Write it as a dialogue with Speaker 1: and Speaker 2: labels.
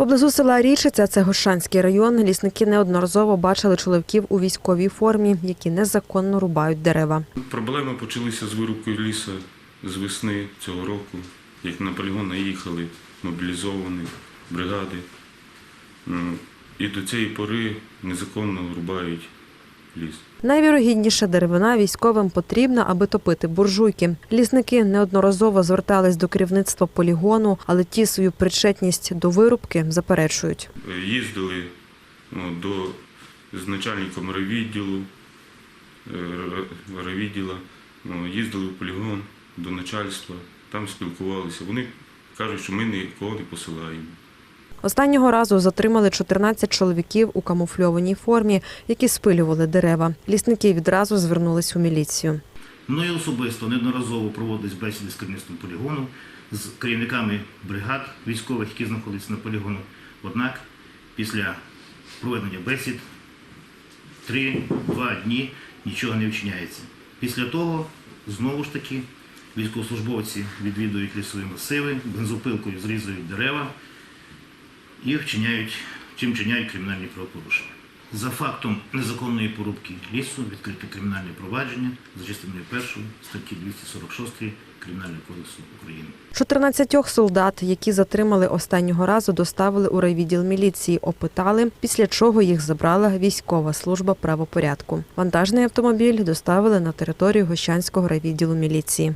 Speaker 1: Поблизу села Річиця, це Гошанський район, лісники неодноразово бачили чоловіків у військовій формі, які незаконно рубають дерева.
Speaker 2: Проблеми почалися з вирубки лісу з весни цього року, як на полігон наїхали мобілізовані бригади. Ну, І до цієї пори незаконно рубають ліс.
Speaker 1: Найвірогідніше деревина військовим потрібна, аби топити буржуйки. Лісники неодноразово звертались до керівництва полігону, але ті свою причетність до вирубки заперечують.
Speaker 2: Е, Їздили ну, до з начальником райвідділу, е, р- райвідділа, ну, їздили в полігон до начальства, там спілкувалися. Вони кажуть, що ми нікого не посилаємо.
Speaker 1: Останнього разу затримали 14 чоловіків у камуфльованій формі, які спилювали дерева. Лісники відразу звернулись у міліцію.
Speaker 3: Мною особисто неодноразово проводились бесіди з керівництвом полігону, з керівниками бригад військових, які знаходяться на полігону. Однак після проведення бесід 3-2 дні нічого не вчиняється. Після того знову ж таки військовослужбовці відвідують лісові масиви, бензопилкою зрізують дерева і вчиняють, чим вчиняють кримінальні правопорушення. За фактом незаконної порубки лісу відкрите кримінальне провадження за частиною першої статті 246 Кримінального кодексу України.
Speaker 1: 14 солдат, які затримали останнього разу, доставили у райвідділ міліції, опитали, після чого їх забрала військова служба правопорядку. Вантажний автомобіль доставили на територію Гощанського райвідділу міліції.